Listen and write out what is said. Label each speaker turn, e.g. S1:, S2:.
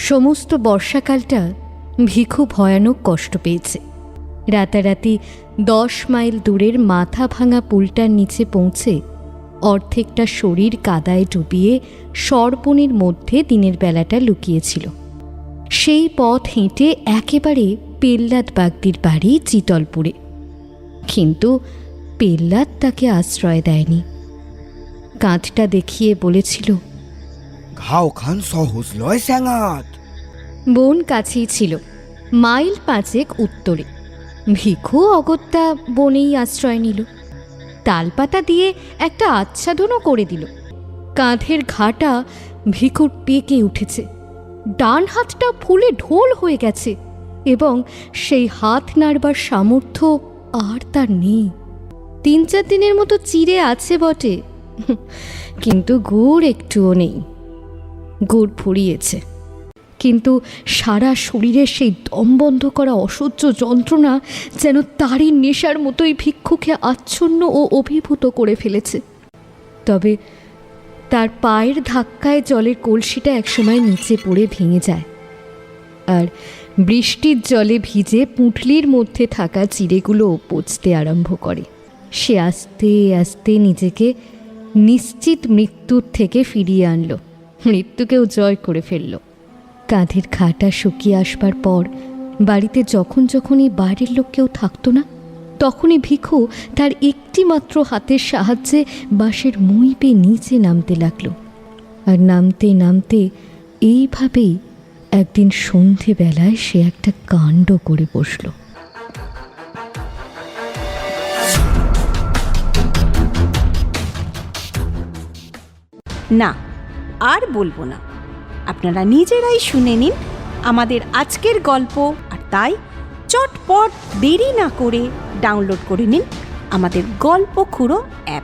S1: সমস্ত বর্ষাকালটা ভিখু ভয়ানক কষ্ট পেয়েছে। রাতারাতি দশ মাইল দূরের মাথা ভাঙা পুলটার নিচে পৌঁছে অর্ধেকটা শরীর কাদায় ডুবিয়ে সরপনির মধ্যে দিনের বেলাটা লুকিয়েছিল। সেই পথ হেঁটে একেবারে পেল্লাদ বাগদির বাড়ি চিতলপুরে। কিন্তু পেল্লাদ তাকে আশ্রয় দেয়নি। কাঁধটা দেখিয়ে বলেছিল
S2: ঘাও খান সহজ লয় স্যাঙাত।
S1: বোন কাছেই ছিল, মাইল পাঁচেক উত্তরে। ভিখু অগত্যা বনেই আশ্রয় নিল। তালপাতা দিয়ে একটা আচ্ছাদনও করে দিল। কাঁধের ঘাটা ভিখুর পেকে উঠেছে। ডান হাতটা ফুলে ঢোল হয়ে গেছে এবং সেই হাত নাড়বার সামর্থ্য আর তার নেই। তিন চার দিনের মতো চিড়ে আছে বটে, কিন্তু গুড় একটুও নেই। গুড় ফুরিয়েছে। কিন্তু সারা শরীরে সেই দম বন্ধ করা অসহ্য যন্ত্রণা যেন তারই নেশার মতোই ভিক্ষুকে আচ্ছন্ন ও অভিভূত করে ফেলেছে। তবে তার পায়ের ধাক্কায় জলের কলসিটা একসময় নিচে পড়ে ভেঙে যায় আর বৃষ্টির জলে ভিজে পুঁটলির মধ্যে থাকা চিড়েগুলো পচতে আরম্ভ করে। সে আস্তে আস্তে নিজেকে নিশ্চিত মৃত্যুর থেকে ফিরিয়ে আনলো। মৃত্যুকেও জয় করে ফেলল। কাঁধের খাটা শুকিয়ে আসবার পর বাড়িতে যখন যখনই বাইরের লোক কেউ থাকতো না, তখনই ভিখু তার একটি মাত্র হাতের সাহায্যে বাঁশের মই পেয়ে নিচে নামতে লাগল। আর নামতে নামতে এইভাবেই একদিন সন্ধেবেলায় সে একটা কাণ্ড করে বসল।
S3: না আর বলব না। আপনারা নিজেরাই শুনে নিন আমাদের আজকের গল্প, আর তাই চটপট দেরি না করে ডাউনলোড করে নিন আমাদের গল্প খুঁড়ো অ্যাপ।